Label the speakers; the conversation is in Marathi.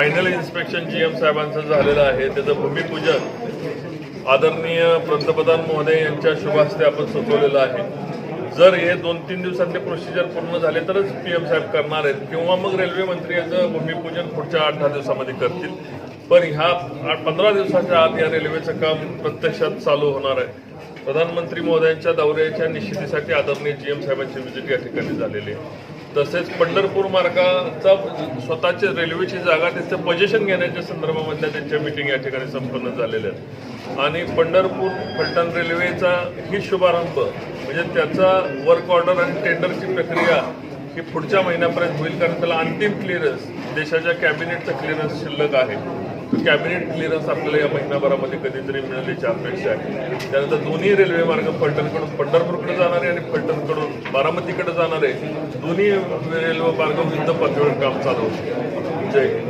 Speaker 1: फायनल इन्स्पेक्शन जी एम साहेबांचं झालेलं आहे त्याचं भूमिपूजन आदरणीय पंतप्रधान महोदय यांच्या शुभास्ते आपण सुचवलेलं आहे. जर हे दोन तीन दिवसातले प्रोसिजर पूर्ण झाले तरच पी एम साहेब करणार आहेत किंवा मग रेल्वे मंत्री याचं भूमिपूजन पुढच्या आठ दहा दिवसामध्ये करतील. पण ह्या आठ पंधरा दिवसाच्या आत या रेल्वेचं काम प्रत्यक्षात चालू होणार आहे. प्रधानमंत्री महोदयांच्या दौऱ्याच्या निश्चितीसाठी आदरणीय जी एम साहेबांची व्हिजिट या ठिकाणी झालेली आहे. तसेच पंढरपूर मार्गाचा स्वतःची रेल्वेची जागा त्याचं पजेशन घेण्याच्या संदर्भामधल्या त्यांच्या मिटिंग या ठिकाणी संपन्न झालेल्या आहेत. आणि पंढरपूर फलटण रेल्वेचा ही शुभारंभ म्हणजे त्याचा वर्क ऑर्डर आणि टेंडरची प्रक्रिया ही पुढच्या महिन्यापर्यंत होईल कारण त्याला अंतिम क्लिअरन्स देशाच्या कॅबिनेटचा क्लिअरन्स शिल्लक आहे. कॅबिनेट क्लिअरन्स आपल्याला या महिनाभरामध्ये कधीतरी मिळेल याची अपेक्षा आहे. त्यानंतर दोन्ही रेल्वे मार्ग फलटणकडून पंढरपूरकडे जाणार बारामतीकडे जाणारे दोन्ही रेल्वे मार्ग युद्ध पातळीवर काम चालू जय म्हणजे